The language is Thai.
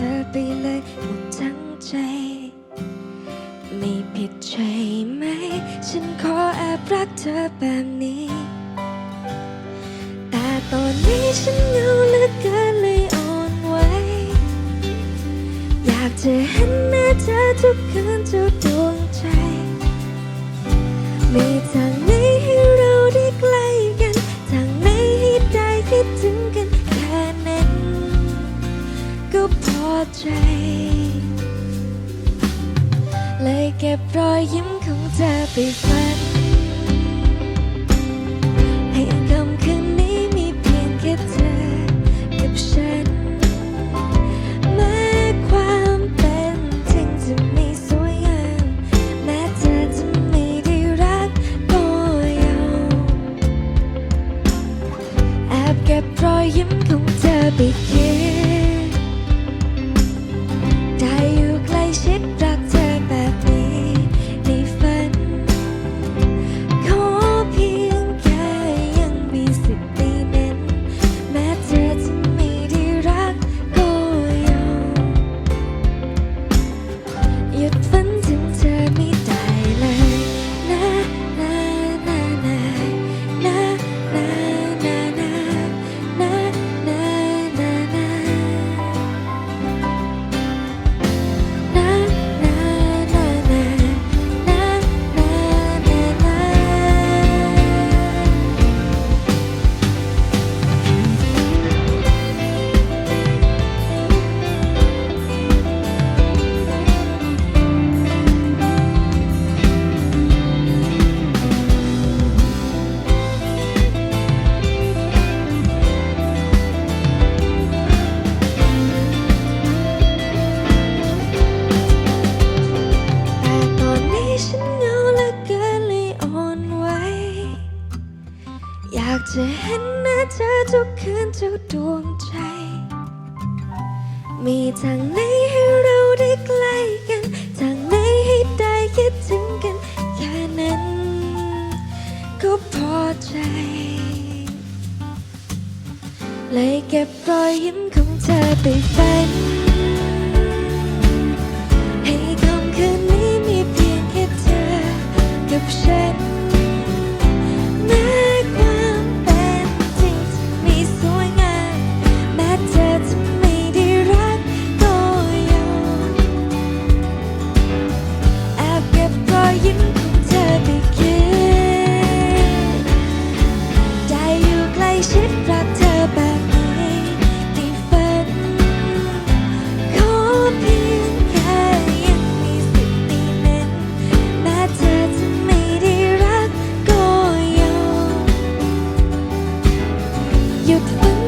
ธอไปเลยหมดทั้งใจ ไม่ผิดใช่ไหม ฉันขอแอบรักเธอแบบนี้ แต่ตอนนี้ฉันเงาเหลือเกินเลยอ่อนไหวอยากจะเห็นหน้าเธอทุกคืนทุกดวงใจ มีทาง ใจ เลยเก็บรอยยิ้มของเธอไปฝัน ให้คำคืนนี้มีเพียงแค่เธอกับฉันแม้ความเป็นจริงจะไม่สวยงามแม้เธอจะไม่ได้รักก็ยอมแอบเก็บรอยยิ้มของเธอไปคิด 60라 ากจะเห็นหน้าเธอทุกคืนเจ้าดวงใจ มีทางไหนให้เราได้ใกล้กัน ทางไหนให้ได้คิดถึงกัน แค่นั้น ก็พอใจ เลยเก็บรอยยิ้มของเธอไปฝันให้คำคืนนี้มีเพียงแค่เธอกับฉัน you.